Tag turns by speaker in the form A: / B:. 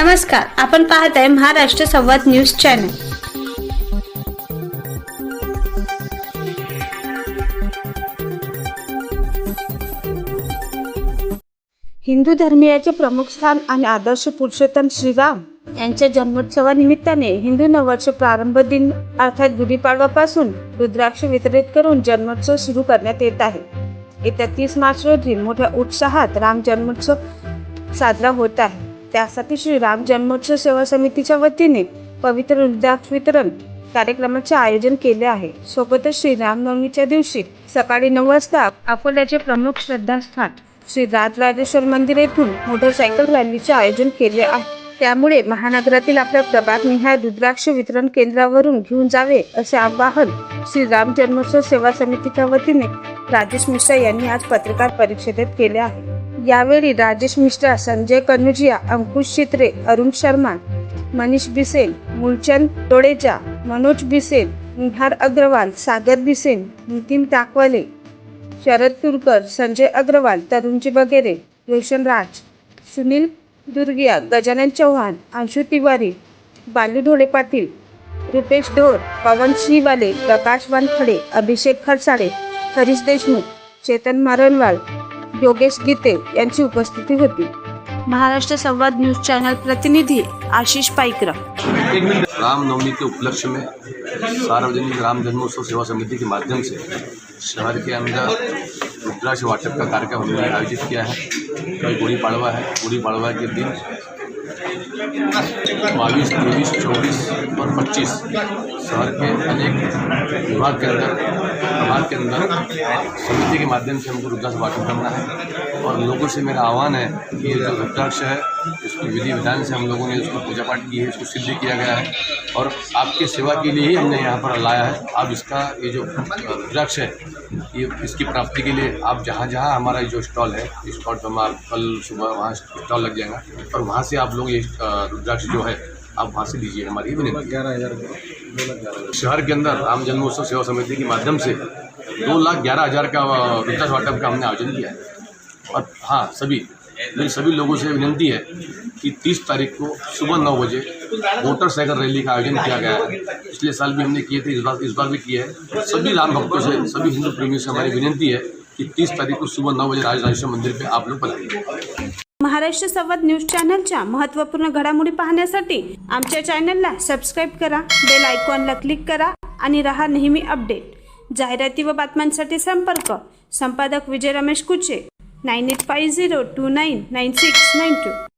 A: नमस्कार आपण पाहत आहे महाराष्ट्र संवाद न्यूज चॅनल. हिंदू धर्मियाचे प्रमुख स्थान आणि आदर्श पुरुषोत्तम श्रीराम यांच्या जन्मोत्सवानिमित्ताने हिंदू नववर्ष प्रारंभ दिन अर्थात गुढीपाडवापासून रुद्राक्ष वितरित करून जन्मोत्सव सुरू करण्यात येत आहे. येत्या तीस मार्च रोजी मोठ्या उत्साहात राम जन्मोत्सव साजरा होत आहे. त्यासाठी श्री राम जन्मोत्सव सेवा समितीच्या वतीने पवित्र रुद्राक्ष वितरण कार्यक्रमाचे आयोजन केले आहे. सोबतच श्री रामनवमीच्या दिवशी सकाळी नऊ वाजता अकोल्याचे प्रमुख श्रद्धास्थान श्री राजराजेश्वर मंदिर येथून मोटरसायकल रॅलीचे आयोजन केले आहे. त्यामुळे महानगरातील आपल्या प्रभाग निहाय रुद्राक्ष वितरण केंद्रावरून घेऊन जावे असे आवाहन श्री राम जन्मोत्सव सेवा समितीच्या वतीने राजेश मिश्रा यांनी आज पत्रकार परिषदेत केले आहे. यावेळी राजेश मिश्रा संजय कनुजिया अंकुश चित्रे अरुण शर्मा मनीष बिसेन मूलचंद टोळेजा मनोज बिसेन निहार अग्रवाल सागर बिसेन नितीन टाकवाले शरद तुरकर संजय अग्रवाल तरुणजी वगैरे रोशन राज सुनील दुर्गिया गजानन चव्हाण अंशु तिवारी बालू ढोळे पाटील रुपेश ढोर पवन श्रीवाले प्रकाश वानखडे अभिषेक खरसाडे हरीश देशमुख चेतन मारणवाल योगेश गीते यांची उपस्थिती होती. महाराष्ट्र संवाद न्यूज चॅनल प्रतिनिधी आशिष पाईकरा.
B: रामनवमी के उपलक्ष्य में सार्वजनिक राम जन्मोत्सव सेवा समिति के माध्यम से शहर के अंदर रुद्राक्ष वाटप का कार्यक्रम हमने आयोजित किया है। कल गुड़ी पाड़वा है। गुड़ी पाड़वा के दिन बाईस, तेईस, चौबीस और पच्चीस। शहर के अनेक विभाग के अंदर, प्रभाग के अंदर समिति के माध्यम से हमको रुद्राक्ष वाटप करना है। और लोगों से मेरा आह्वान है कि ये जो रुद्राक्ष है इसको विधि विधान से हम लोगों ने इसको पूजा पाठ की है इसको सिद्ध किया गया है। और आपके सेवा के लिए ही हमने यहाँ पर लाया है। आप इसका ये जो रुद्राक्ष है ये इसकी प्राप्ति के लिए आप जहाँ जहाँ हमारा जो स्टॉल है स्टॉल पर हमारा कल सुबह वहाँ स्टॉल लग जाएगा। और वहाँ से आप लोग ये रुद्राक्ष जो है आप वहाँ से लीजिए हमारी विनती। ग्यारह हज़ार शहर के अंदर राम जन्मोत्सव सेवा समिति के माध्यम से दो लाख ग्यारह हज़ार का रुद्राक्ष वाटप का हमने आयोजन किया है। और हाँ सभी मेरी सभी लोगों से विनती है कि 30 तारीख को सुबह नौ बजे मोटरसाइकिल रैली का आयोजन किया गया है। पिछले साल भी हमने किए थे इस बार इस बार भी किए हैं। सभी राम भक्तों से सभी हिंदू प्रेमियों से हमारी विनती है कि 30 तारीख को सुबह नौ बजे राजराजेश्वर मंदिर पे आप लोग पधारिए।
A: महाराष्ट्र संवाद न्यूज चॅनलच्या महत्त्वपूर्ण घडामोडी पाहण्यासाठी आमच्या चॅनलला सबस्क्राईब करा बेल आयकॉनला क्लिक करा आणि रहा नेहमी अपडेट. जाहिराती व बातम्यांसाठी संपर्क संपादक विजय रमेश कुचे. 9850299692